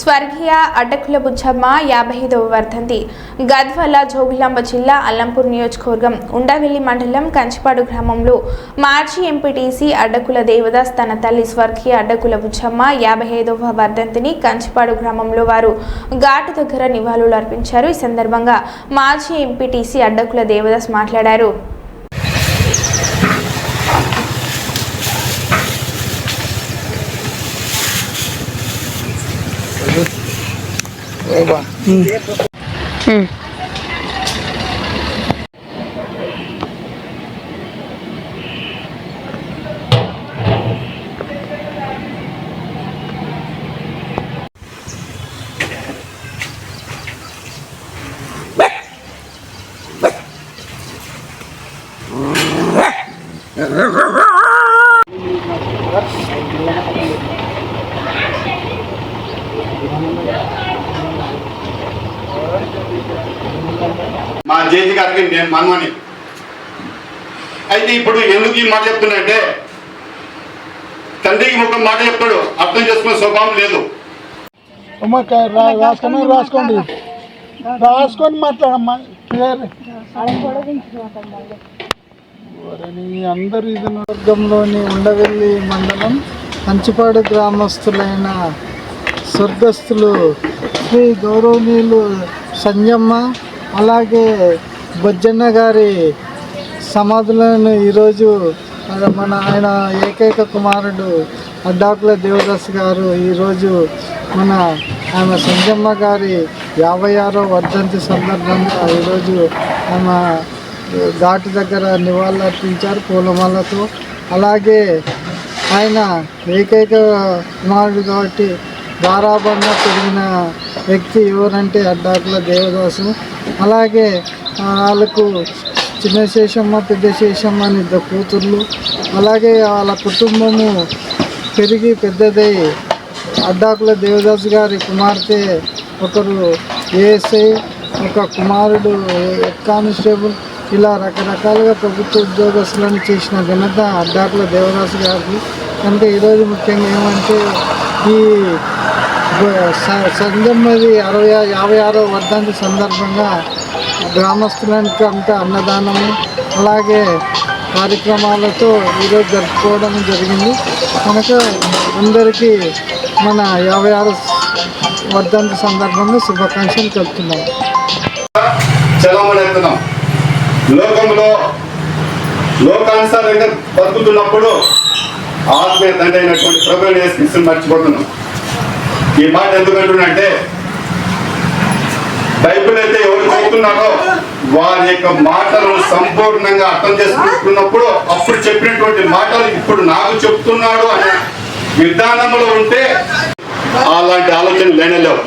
స్వర్గీయ అడ్డకుల బుచ్చమ్మ యాభై ఐదవ వర్ధంతి. గద్వాల జోగులాంబ జిల్లా అల్లంపూర్ నియోజకవర్గం ఉండవెల్లి మండలం కంచిపాడు గ్రామంలో మాజీ ఎంపీటీసీ అడ్డకుల దేవదాస్ తన తల్లి స్వర్గీయ అడ్డకుల బుచ్చమ్మ యాభై ఐదవ వర్ధంతిని కంచిపాడు గ్రామంలో వారు ఘాటు దగ్గర నివాళులు అర్పించారు ఈ సందర్భంగా మాజీ ఎంపీటీసీ అడ్డకుల దేవదాస్ మాట్లాడారు. మా జేజీ గారికి నేను మనమని. అయితే ఇప్పుడు ఎందుకు ఈ మాట చెప్తున్నా తండ్రికి ముఖం మాట చెప్తాడు అర్థం చేసుకునే స్వభావం లేదు. రాసుకోండి రాసుకోండి. రాసుకొని మాట్లాడమ్మా. అందరు ఇది వర్గంలోని ఉండవెల్లి మండలం కంచిపాడు గ్రామస్తులైన స్వర్గస్థులు శ్రీ గౌరవనీయులు సంజమ్మ అలాగే బొజ్జన్న గారి సమాధులను ఈరోజు మన ఆయన ఏకైక కుమారుడు అడ్డాకుల దేవదాస్ గారు ఈరోజు మన ఆమె సంజమ్మ గారి యాభై ఆరో వర్ధంతి సందర్భంగా ఈరోజు ఆమె ఘాటు దగ్గర నివాళులర్పించారు పూలమాలతో. అలాగే ఆయన ఏకైక కుమారుడు కాబట్టి గారాబంగా పెరిగిన వ్యక్తి ఎవరంటే అడ్డాకుల దేవదాసు. అలాగే వాళ్ళకు చిన్న శేషమ్మ పెద్ద శేషమ్మ అని ఇద్దరు కూతుర్లు. అలాగే వాళ్ళ కుటుంబము పెరిగి పెద్దదై అడ్డాకుల దేవదాసు గారి కుమార్తె ఒకరు ఏఎస్ఐ ఒక కుమారుడు హెడ్ కానిస్టేబుల్. ఇలా రకరకాలుగా ప్రభుత్వ ఉద్యోగస్తులను చేసిన ఘనత అడ్డాకుల దేవదాసు గారికి కనుక ఈరోజు ముఖ్యంగా ఏమంటే ఈ సంజమ్మది అరవై యాభై ఆరో వర్ధంతి సందర్భంగా గ్రామస్తులకి అంతా అన్నదానము అలాగే కార్యక్రమాలతో ఈరోజు జరుపుకోవడం జరిగింది కనుక అందరికీ మన యాభై ఆరు వర్ధంతి సందర్భంగా శుభాకాంక్షలు తెలుపుతున్నాం లోకంలో లోకానుసారంగా బతుకుతున్నప్పుడు ఆత్మీయ తండ్రి అయినటువంటి ప్రభుత్వం మర్చిపోతున్నాం ఈ మాట ఎందుకంటున్నంటే బైబిల్ అయితే ఎవరు చెప్తున్నారో వారి యొక్క మాటలను సంపూర్ణంగా అర్థం చేసుకుంటున్నప్పుడు అప్పుడు చెప్పినటువంటి మాటలు ఇప్పుడు నాకు చెప్తున్నాడు అనే విధానంలో ఉంటే అలాంటి ఆలోచన లేనలేవు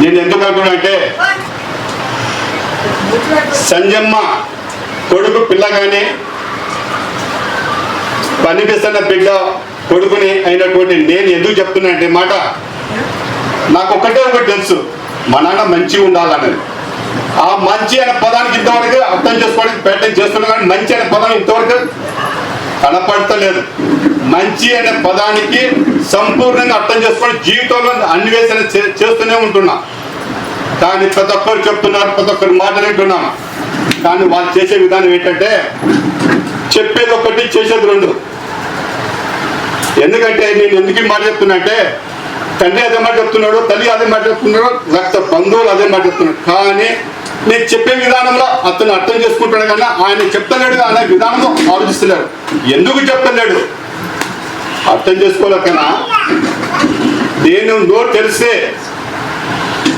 నేను ఎందుకు అంటున్నానంటే సంజమ్మ కొడుకు పిల్లగానే కనిపిస్తున్న బిడ్డ కొడుకుని అయినటువంటి నేను ఎందుకు చెప్తున్నా అంటే మాట నాకు ఒకటే ఒకటి తెలుసు. మా నాన్న మంచిగా ఉండాలన్నది. ఆ మంచి అనే పదానికి ఇంతవరకు అర్థం చేసుకోవడానికి ప్రయత్నం చేస్తున్నా కానీ మంచి అనే పదం ఇంతవరకు కనపడతలేదు. మంచి అనే పదానికి సంపూర్ణంగా అర్థం చేసుకొని జీవితంలో అన్వేషణ చేస్తూనే ఉంటున్నా. కానీ ప్రతి ఒక్కరు చెప్తున్నారు ప్రతి ఒక్కరు మాట్లాడుతున్నాం కానీ వాళ్ళు చేసే విధానం ఏంటంటే చెప్పేది ఒకటి చేసేది రెండు. ఎందుకంటే నేను ఎందుకు మాట చెప్తున్నా అంటే తండ్రి అదే మాట చెప్తున్నాడు తల్లి అదే మాట చెప్తున్నాడు రక్త బంధువులు అదే మాట చెప్తున్నాడు. కానీ నేను చెప్పే విధానంలో అతను అర్థం చేసుకుంటాడు కన్నా ఆయన చెప్తలేడు అనే విధానంలో ఆలోచిస్తలేడు. ఎందుకు చెప్తలేడు? అర్థం చేసుకోలేకనా నేను నోరు తెలిసే